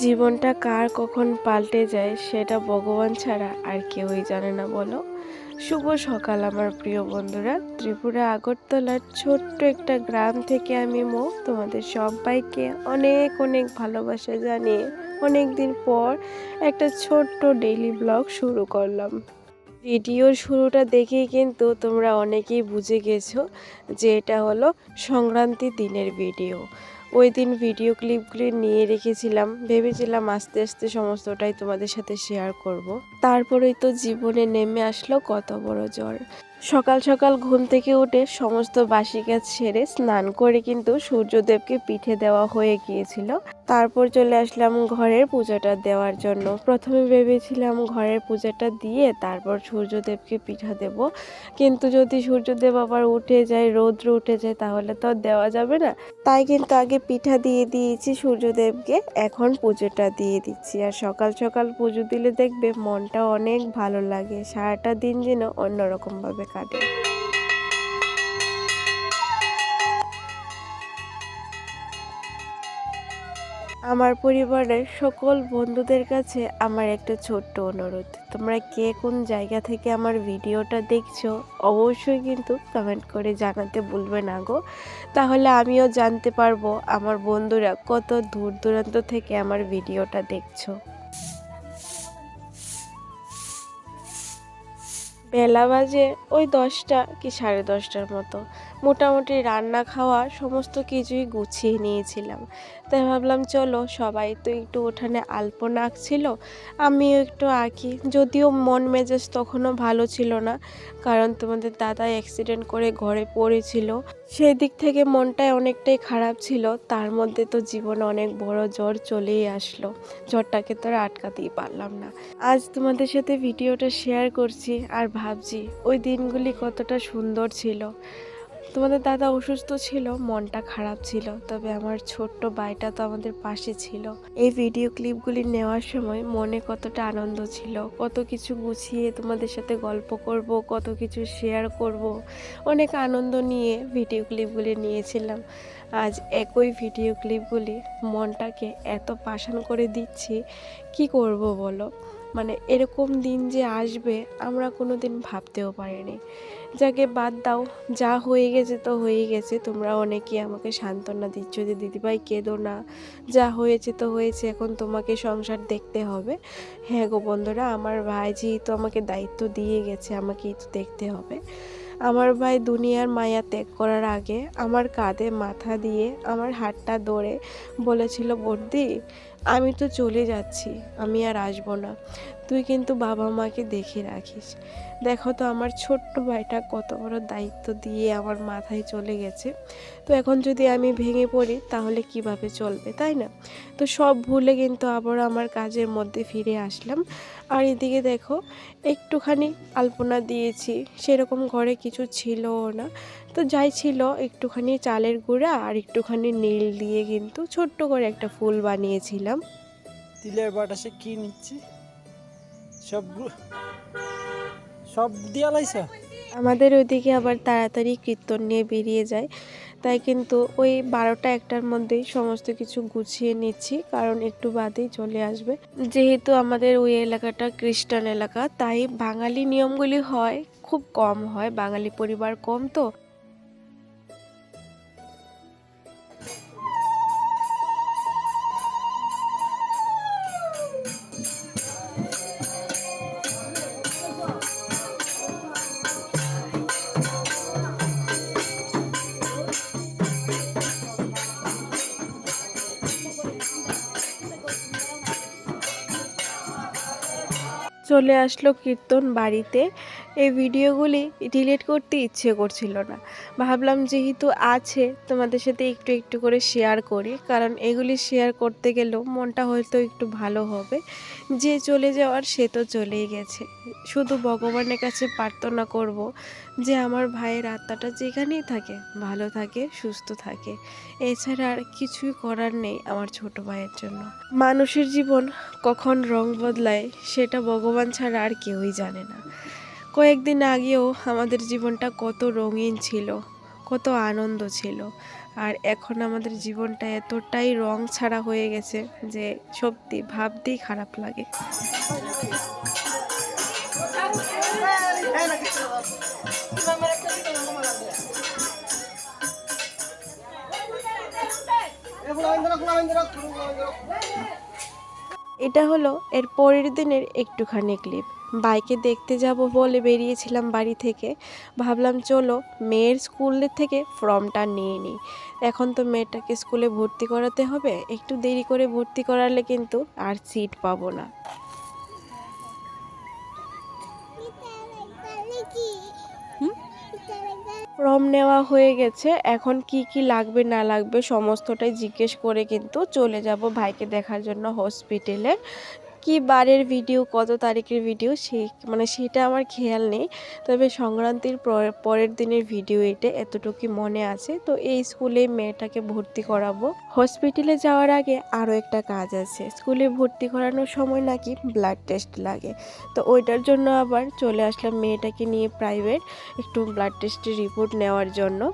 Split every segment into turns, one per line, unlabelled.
জীবনটা কার কখন পাল্টে যায় সেটা ভগবান ছাড়া আর কেউই জানে না বলো। শুভ সকাল আমার প্রিয় বন্ধুরা। ত্রিপুরা আগরতলার ছোট্ট একটা গ্রাম থেকে আমি মো। তোমাদের সবাইকে অনেক অনেক ভালোবাসা জানিয়ে অনেক দিন পর একটা ছোট্ট ডেইলি ব্লগ শুরু করলাম। ভিডিওর শুরুটা দেখেই কিন্তু তোমরা অনেকেই বুঝে গেছো যে এটা হলো সংক্রান্তি দিনের ভিডিও ওই দিন ভিডিও ক্লিপগুলি নিয়ে রেখেছিলাম। ভেবেছিলাম আস্তে আস্তে সমস্তটাই তোমাদের সাথে শেয়ার করব। তারপরেই তো জীবনে নেমে আসলো কত বড় জ্বর। সকাল সকাল ঘুম থেকে উঠে সমস্ত বাসি কাজ সেরে স্নান করে কিন্তু সূর্যদেবকে পিঠে দেওয়া হয়ে গিয়েছিল। তারপর চলে আসলাম ঘরের পূজাটা দেওয়ার জন্য। প্রথমে ভেবেছিলাম ঘরের পূজাটা দিয়ে তারপর সূর্যদেবকে পিঠা দেব। কিন্তু যদি সূর্যদেব আবার উঠে যায়, রৌদ্র উঠে যায়, তাহলে তো দেওয়া যাবে না। তাই কিন্তু আগে পিঠা দিয়ে দিয়েছি সূর্যদেবকে। এখন পুজোটা দিয়ে দিচ্ছি। আর সকাল সকাল পুজো দিলে দেখবে মনটা অনেক ভালো লাগে। সারাটা দিন যেন অন্যরকমভাবে কাটে। আমার পরিবারের সকল বন্ধুদের কাছে আমার একটা ছোট্ট অনুরোধ। তোমরা কে কোন জায়গা থেকে আমার ভিডিওটা দেখছ, অবশ্যই কিন্তু কমেন্ট করে জানাতে ভুলবে না গো। তাহলে আমিও জানতে পারব আমার বন্ধুরা কত দূর দূরান্ত থেকে আমার ভিডিওটা দেখছ। বেলা বাজে ওই দশটা কি সাড়ে দশটার মতো। মোটামুটি রান্না খাওয়া সমস্ত কিছুই গুছিয়ে নিয়েছিলাম। তাই ভাবলাম, চলো সবাই তো একটু উঠানে আলপনা আঁকছিল, আমিও একটু আঁকি। যদিও মন মেজাজ তখনও ভালো ছিল না, কারণ তোমাদের দাদা অ্যাক্সিডেন্ট করে ঘরে পড়েছিল। সেই দিক থেকে মনটাই অনেকটাই খারাপ ছিল, তার মধ্যে তো জীবনে অনেক বড় জ্বর চলেই আসলো। জ্বরটাকে তো আর আটকাতেই পারলাম না। আজ তোমাদের সাথে ভিডিওটা শেয়ার করছি, আর ভাবছি, ওই দিনগুলি কতটা সুন্দর ছিল। তোমাদের দাদা অসুস্থ ছিল, মনটা খারাপ ছিল, তবে আমার ছোট্ট ভাইটা তো আমাদের পাশে ছিল। এই ভিডিও ক্লিপগুলি নেওয়ার সময় মনে কতটা আনন্দ ছিল। কত কিছু গুছিয়ে তোমাদের সাথে গল্প করব, কত কিছু শেয়ার করব, অনেক আনন্দ নিয়ে ভিডিও ক্লিপগুলি নিয়েছিলাম। আজ একই ভিডিও ক্লিপগুলি মনটাকে এত পাষাণ করে দিচ্ছি, কি করব বলো? মানে এরকম দিন যে আসবে, আমরা কোনো দিন ভাবতেও পারিনি। যাকে বাদ দাও, যা হয়ে গেছে তো হয়ে গেছে, তোমরা অনেকেই আমাকে সান্ত্বনা দিচ্ছ যে, দিদিভাই, কেঁদো না। যা হয়েছে তো হয়েছে, এখন তোমাকে সংসার দেখতে হবে। হ্যাঁ গো বন্ধুরা, আমার ভাই যেহেতু আমাকে দায়িত্ব দিয়ে গেছে, আমাকেই তো দেখতে হবে। আমার ভাই দুনিয়ার মায়া ত্যাগ করার আগে আমার কাঁধে মাথা দিয়ে আমার হাতটা ধরে বলেছিল, বর্দি আমি তো চলে যাচ্ছি, আমি আর আসব না। তুই কিন্তু বাবা মাকে দেখে রাখিস। দেখো তো আমার ছোট্ট ভাইটা কত বড় দায়িত্ব দিয়ে আমার মাথায় চলে গেছে। তো এখন যদি আমি ভেঙে পড়ি, তাহলে কীভাবে চলবে, তাই না? তো সব ভুলে কিন্তু আবার আমার কাজের মধ্যে ফিরে আসলাম। আর এদিকে দেখো, একটুখানি আলপনা দিয়েছি, সেরকম ঘরে কিছু ছিলও না। তো যাই ছিল একটুখানি চালের গুঁড়া আর একটুখানি নীল দিয়ে কিন্তু ছোট্ট করে একটা ফুল বানিয়েছিলাম।
তিলের বাটাসে কি নিচ্ছি? সব সব দিয়া লাইছ
আমাদের ওইদিকে আবার তাড়াতাড়ি কীর্তন নিয়ে বেরিয়ে যায়। তাই কিন্তু ওই বারোটা একটার মধ্যেই সমস্ত কিছু গুছিয়ে নিচ্ছি কারণ একটু বাদেই চলে আসবে। যেহেতু আমাদের ওই এলাকাটা খ্রিস্টান এলাকা তাই বাঙালি নিয়মগুলি হয় খুব কম হয়। বাঙালি পরিবার কম তো। চলে আসলো কীর্তন বাড়িতে। এই ভিডিওগুলি ডিলিট করতে ইচ্ছে করছিল না। ভাবলাম যেহেতু আছে, তোমাদের সাথে একটু একটু করে শেয়ার করি, কারণ এগুলি শেয়ার করতে গেলেও মনটা হয়তো একটু ভালো হবে। যে চলে যাওয়ার সে তো চলেই গেছে। শুধু ভগবানের কাছে প্রার্থনা করব যে আমার ভাইয়ের আত্মাটা যেখানেই থাকে, ভালো থাকে, সুস্থ থাকে। এছাড়া আর কিছুই করার নেই আমার ছোট ভাইয়ের জন্য। মানুষের জীবন কখন রং বদলায়, সেটা ভগবান ছাড়া আর কেউই জানে না। কয়েকদিন আগেও আমাদের জীবনটা কত রঙিন ছিল, কত আনন্দ ছিল। আর এখন আমাদের জীবনটা এতটাই রং ছাড়া হয়ে গেছে যে সত্যি ভাবতেই খারাপ লাগে। এটা হলো এর পরের দিনের একটুখানি ক্লিপ বাইকে দেখতে যাব বলে বেরিয়েছিলাম বাড়ি থেকে। ভাবলাম, চলো, মেয়ের স্কুলের থেকে ফর্মটা নিয়ে নিই। এখন তো মেয়েটাকে স্কুলে ভর্তি করাতে হবে। একটু দেরি করে ভর্তি করালে কিন্তু আর সিট পাবো না। ফর্ম নেওয়া হয়ে গেছে। এখন কি কি লাগবে, না লাগবে সমস্তটাই জিজ্ঞেস করে কিন্তু চলে যাব ভাইকে দেখার জন্য হসপিটালে। কি বারের ভিডিও কত তারিখের ভিডিও সেই মানে সেটা আমার খেয়াল নেই। তবে সংক্রান্তির পর- পরের দিনের ভিডিও এটা এতটুকু মনে আছে। তো এই স্কুলে মেয়েটাকে ভর্তি করাবো। হসপিটালে যাওয়ার আগে আরও একটা কাজ আছে। স্কুলে ভর্তি করানোর সময় নাকি ব্লাড টেস্ট লাগে। তো ওইটার জন্য আবার চলে আসলাম মেয়েটাকে নিয়ে প্রাইভেট একটু ব্লাড টেস্টের রিপোর্ট নেওয়ার জন্য।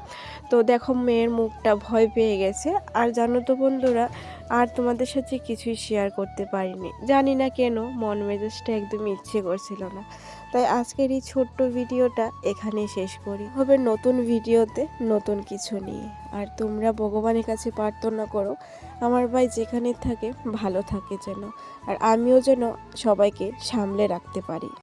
তো দেখো মেয়ের মুখটা ভয় পেয়ে গেছে। আর জানো তো বন্ধুরা আর তোমাদের সাথে কিছুই শেয়ার করতে পারিনি। জানি না কেন, মন মেজাজটা একদম ইচ্ছে করছিল না। তাই আজকের এই ছোট্ট ভিডিওটা এখানেই শেষ করি। হবে নতুন ভিডিওতে নতুন কিছু নিয়ে। আর তোমরা ভগবানের কাছে প্রার্থনা করো, আমার ভাই যেখানে থাকে, ভালো থাকে যেন। আর আমিও যেন সবাইকে সামলে রাখতে পারি।